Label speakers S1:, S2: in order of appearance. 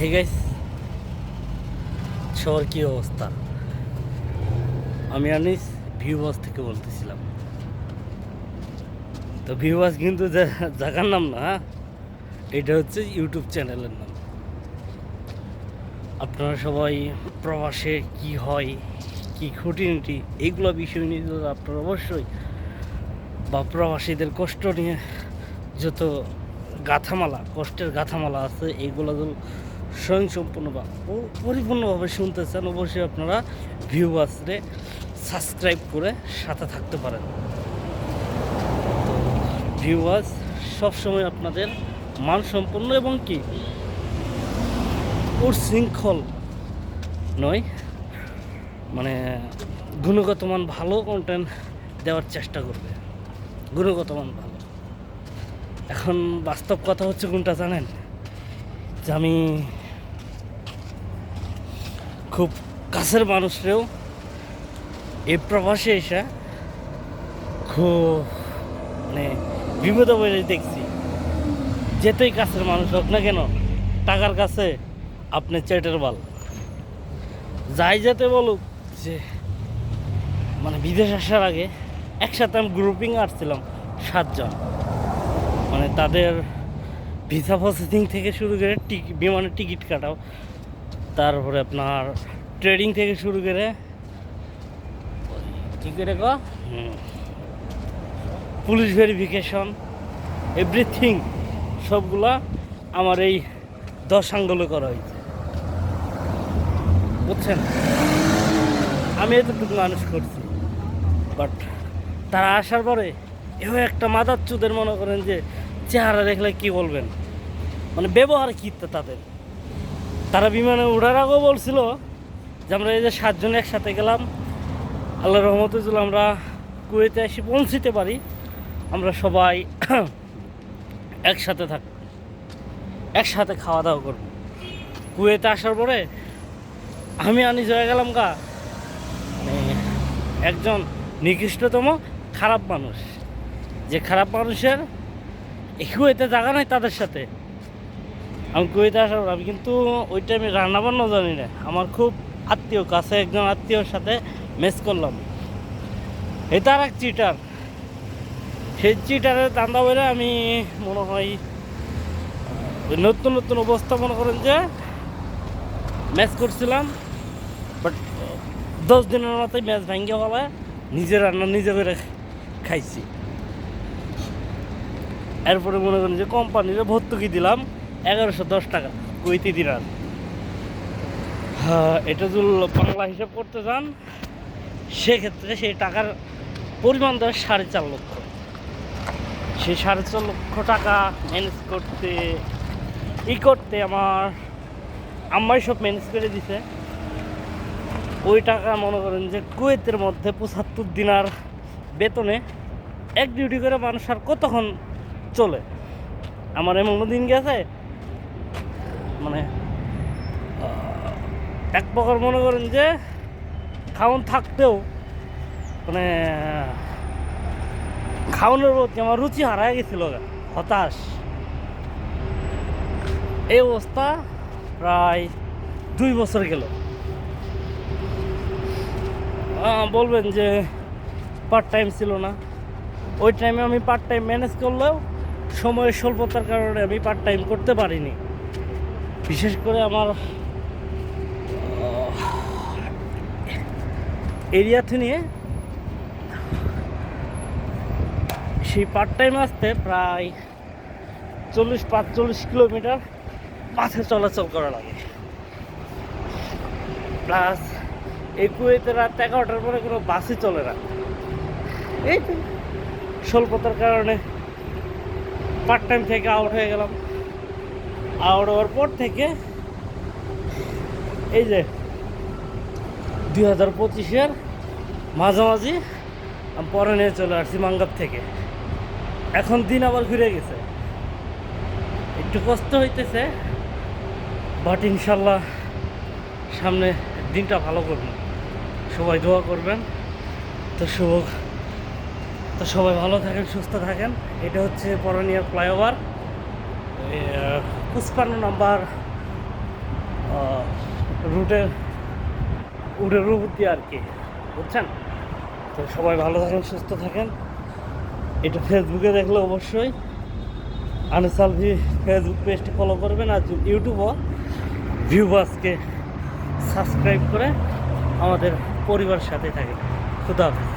S1: Hey guys সবার কী অবস্থা? আমি আনিস ভিউবাস থেকে বলতেছিলাম। তো ভিউবাস কিন্তু জায়গার নাম না হ্যাঁ? এটা হচ্ছে ইউটিউব চ্যানেলের নাম। আপনারা সবাই প্রবাসে কি হয়, কি খুঁটিনিটি এইগুলো বিষয় নিয়ে আপনারা অবশ্যই বা প্রবাসীদের কষ্ট নিয়ে যত গাথামালা, কষ্টের গাথামালা আছে এইগুলো স্বয়ংসম্পূর্ণ বা পরিপূর্ণভাবে শুনতে চান অবশ্যই আপনারা ভিউয়ার্সরে সাবস্ক্রাইব করে সাথে থাকতে পারেন। ভিউয়ার্স, সবসময় আপনাদের মানসম্পন্ন এবং কি? ওর শৃঙ্খল নয় মানে গুণগত মান ভালো কন্টেন্ট দেওয়ার চেষ্টা করবে। গুণগত মান ভালো। এখন বাস্তব কথা হচ্ছে কোনটা জানেন? যে আমি খুব কাছের মানুষরেও এই প্রবাসে এসে খুব মানে বিপদে বলে দেখছি। যেতেই কাছের মানুষ হোক না কেন, টাকার কাছে আপনি চেটের বাল। যাই যেতে বলুক, যে মানে বিদেশ আসার আগে একসাথে আমি গ্রুপিং আসছিলাম সাতজন। মানে তাদের ভিসা প্রসেসিং থেকে শুরু করে টিকি বিমানের টিকিট কাটাও তারপরে আপনার ট্রেডিং থেকে শুরু করে কী করে ক? পুলিশ ভেরিফিকেশন এভরিথিং সবগুলা আমার এই দশ আঙ্গুলে করা হয়েছে। বুঝছেন? আমি এতটুকু মানুষ করছি। বাট তারা আসার পরে এও একটা মাদার চুদের মনে করেন যে চেহারা দেখলে কি বলবেন? মানে ব্যবহার কী তাদের? তারা বিমানে ওঠার আগেও বলছিল যে আমরা এই যে সাতজন একসাথে গেলাম, আল্লাহ রহমতে যদি আমরা কুয়েতে এসে পৌঁছিতে পারি, আমরা সবাই একসাথে থাক, একসাথে খাওয়া দাওয়া করব। কুয়েতে আসার পরে আমি আনি হয়ে গেলাম গা মানে একজন নিকৃষ্টতম খারাপ মানুষ। যে খারাপ মানুষের কুয়েতে জায়গা নাই তাদের সাথে। আমি কুয়েতে আসার পর আমি কিন্তু ওই টাইমে রান্নাবান্না জানি না। আমার খুব আত্মীয়, কাছে একজন আত্মীয়র সাথে মেস করলাম। এই তার এক চিটার সেই চিটারের দান্দা বলে আমি মনে হয় নতুন নতুন অবস্থা মনে করেন যে ম্যাচ করছিলাম বাট দশ দিনের মাথায় ম্যাচ ভেঙে হলে নিজে রান্না নিজে করে খাইছি। এরপরে মনে করেন যে কোম্পানিতে ভর্তুকি দিলাম। এগারোশো দশ টাকা, কুইতি দিনার হ্যাঁ এটা যদি বাংলা হিসাব করতে যান, সেক্ষেত্রে সেই টাকার পরিমাণ দেয় সাড়ে চার লক্ষ। সেই সাড়ে চার লক্ষ টাকা ম্যানেজ করতে, ই করতে আমার আম্মাই সব ম্যানেজ করে দিছে। ওই টাকা মনে করেন যে কুয়েতের মধ্যে পঁচাত্তর দিনার বেতনে এক ডিউটি করে মানুষ আর কতক্ষণ চলে? আমার এমন দিন গেছে? মানে এক প্রকার মনে করেন যে খাওন থাকতেও মানে খাওয়ানোর প্রতি আমার রুচি হারায় গেছিল হতাশ। এই অবস্থা প্রায় দুই বছর গেল। বলবেন যে পার্ট টাইম ছিল না। ওই টাইমে আমি পার্ট টাইম ম্যানেজ করলেও সময়ের স্বল্পতার কারণে আমি পার্ট টাইম করতে পারিনি। বিশেষ করে আমার এরিয়াতে নিয়ে সেই পার্ট টাইম আসতে প্রায় চল্লিশ, পাঁচচল্লিশ কিলোমিটার মাঠে চলাচল করা লাগে। প্লাস এই কুয়েতে রাত এগারোটার পরে কোনো বাসই চলে না। এই তো, স্বল্পতার কারণে পার্ট টাইম থেকে আউট হয়ে গেলাম। আউট হওয়ার পর থেকে এই যে দুই হাজার পঁচিশের মাঝামাঝি আমি পরে নিয়ে চলে আসছি মাঙ্গাপ থেকে। এখন দিন আবার ঘুরে গেছে। একটু কষ্ট হইতেছে বাট ইনশাল্লাহ সামনে দিনটা ভালো করবেন সবাই দোয়া করবেন। তো শুভ, তো সবাই ভালো থাকেন, সুস্থ থাকেন। এটা হচ্ছে পরনিয়ার ফ্লাইওভার। পুষ্পান্ন নাম্বার রুটের উটের উপর আর কি, বুঝছেন? তো সবাই ভালো থাকেন, সুস্থ থাকেন। এটা ফেসবুকে দেখলে অবশ্যই। আনসাল ভি ফেসবুক পেজটি ফলো করবেন আর ইউটিউবও ভিউবাসকে সাবস্ক্রাইব করে আমাদের পরিবারের সাথে থাকে খুদা হাফেজ।